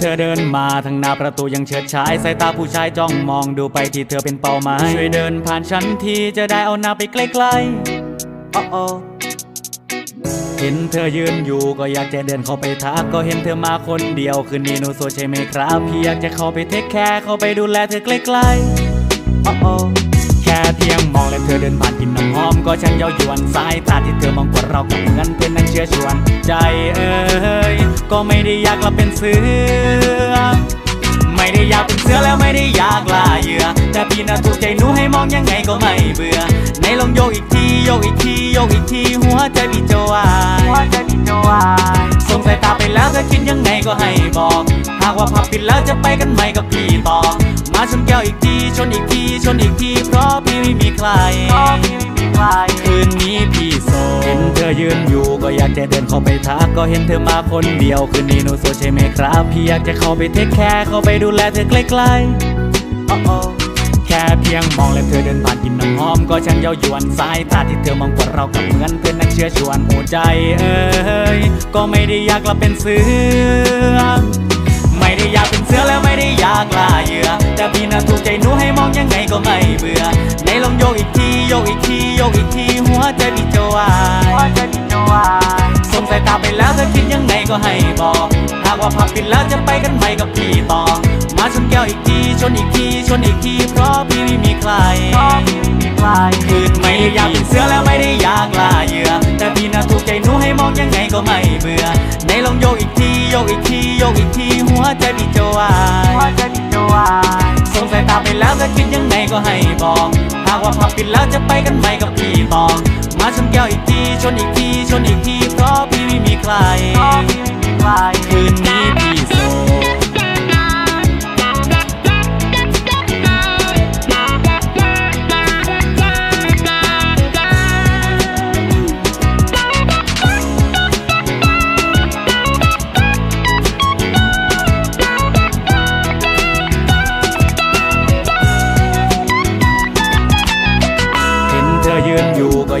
เธอเดินมาทางหน้าประตูยังเฉิดฉายสายตาผู้ชายจ้องมองดูไปที่เธอเป็นเป้าหมายช่วยเดินผ่านฉันทีจะได้เอาหน้าไปใกล้ๆอ๋อเห็นเธอยืนอยู่ก็อยากจะเดินเข้าไปทักก็เห็นเธอมาคนเดียวคืนนี้หนูโซใช่ไหมครับพี่อยากจะเข้าไปเทคแคร์เข้าไปดูแลเธอใกล้ๆอ๋อแค่เพียงมองและเธอเดินผ่านกินน้ำหอมก็ฉันเย้ายวนสายตาที่เธอมองกว่าเรากับเหมือนเป็นนั้นเชื้อชวนใจเอ้ย ก็ไม่ได้อยากเราเป็นเสือ ไม่ได้อยากเป็นเสือแล้วไม่ได้อยากล่าเหยื่อ แต่พี่น่ะถูกใจหนูให้มองยังไงก็ไม่เบื่อ ในลองโยกอีกทีโยกอีกทีโยกอีกทีหัวใจพี่จะวายหัวใจพี่จะวายส่งสายตาไปแล้วเธอคิดยังไงก็ให้บอก หากว่าพับปิดแล้วจะไปกันไหมกับพี่ต่อ มาชนแก้วอีกทีชนอีกทีชนอีกทีเพราะพี่ไม่มีใครคื นนี้พี่โสดเห็นเธอยืนอยู่ก็อยากจะเดินเข้าไปทักก็เห็นเธอมาคนเดียวคืนนี้หนูโสดใช่ไหมครับ พี่อยากจะเข้าไปเทคแคร์เข้าไปดูแลเธอใกล้ๆอ๋อแค่เพียงมองและเธอเดินผ่านกินน้ำหอมก็ช่างเย้ายวนสายตาที่เธอมองกว่าเรากับเหมือนเพื่อนนักเชื้อชวนหัวใจเอ้ยก็ไม่ได้อยากเราเป็นเสือไม่ได้อยากเป็นเสือแล้วไม่ได้อยากล่าเหยื่อแต่พี่น่ะถูกใจหนูให้มองยังไงก็ไม่เบื่อในลองโยกอีก โยกอีกทีโยกอีกทีหัวใจพี่จะวายหัวใจพี่จะวายส่งสายตาไปแล้วเธอคิดยังไงก็ให้บอกหากว่าพับปิดแล้วจะไปกันไหมกับพี่ต่อมาชนแก้วอีกทีชนอีกทีชนอีกทีเพราะพี่ไม่มีใครคืนไม่ได้อยากเป็นเสือแล้วไม่ได้อยากล่าเหยื่อแต่พี่น่ะถูกใจหนูให้มองยังไงก็ไม่เบื่อในลองโยกอีกทีโยกอีกทีโยกอีกทีหัวใจพี่จะวายหัวใจพี่จะวายส่งสายตาไปแล้วเธอคิดยังไงก็ให้บอกหากว่าพับปิดแล้วจะไปกันไหมกับพี่ต่อ มาชนแก้วอีกทีชนอีกทีชนอีกทีเพราะพี่ไม่มีใคร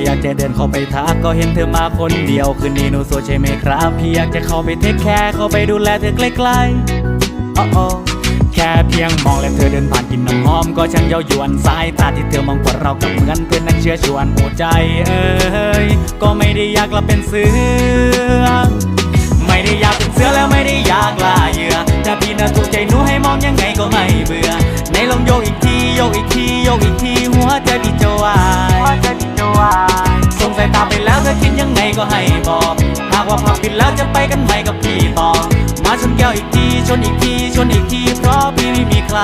อยู่ก็อยากจะเดินเข้าไปทักก็เห็นเธอมาคนเดียว คืนนี้หนูโซใช่ไหมครับ พี่อยากจะเข้าไปเทคแคร์เข้าไปดูแลเธอใกล้ๆอ๋อแค่เพียงมองและเธอเดินผ่านกินน้ำหอม ก็ช่างเย้ายวนสายตาที่เธอมองกว่าเรากับเหมือนเพื่อนนักเชื้อชวนหัวใจเอ้ยก็ไม่ได้อยากเราเป็นเสือไม่ได้อยากเป็นเสือแล้วไม่ได้อยากล่าเหยื่อแต่พี่น่ะถูกใจหนูให้มองยังไงก็ไม่เบื่อในลองโยกอีกที ก็ให้บอก หากว่าพับปิดแล้วจะไปกันไหมกับพี่ต่อ มาชนแก้วอีกทีชนอีกทีชนอีกทีเพราะพี่ไม่มีใคร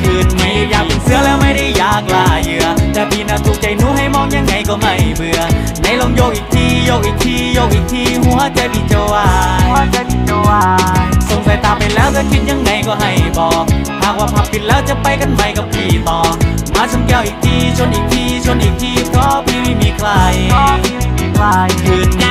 คืนไม่ได้อยากเป็นเสือแล้วไม่ได้อยากล่าเหยื่อแต่พี่น่ะถูกใจหนูให้มองยังไงก็ไม่เบื่อในลองโยกอีกทีโยกอีกทีโยกอีกทีหัวใจพี่จะวายหัวใจพี่จะวายส่งสายตาไปแล้วเธอคิดยังไงก็ให้บอกหากว่าพับปิดแล้วจะไปกันไหมกับพี่ต่อมาชนแก้วอีกทีชนอีกทีชนอีกทีเพราะพี่ไม่มีใคร like it.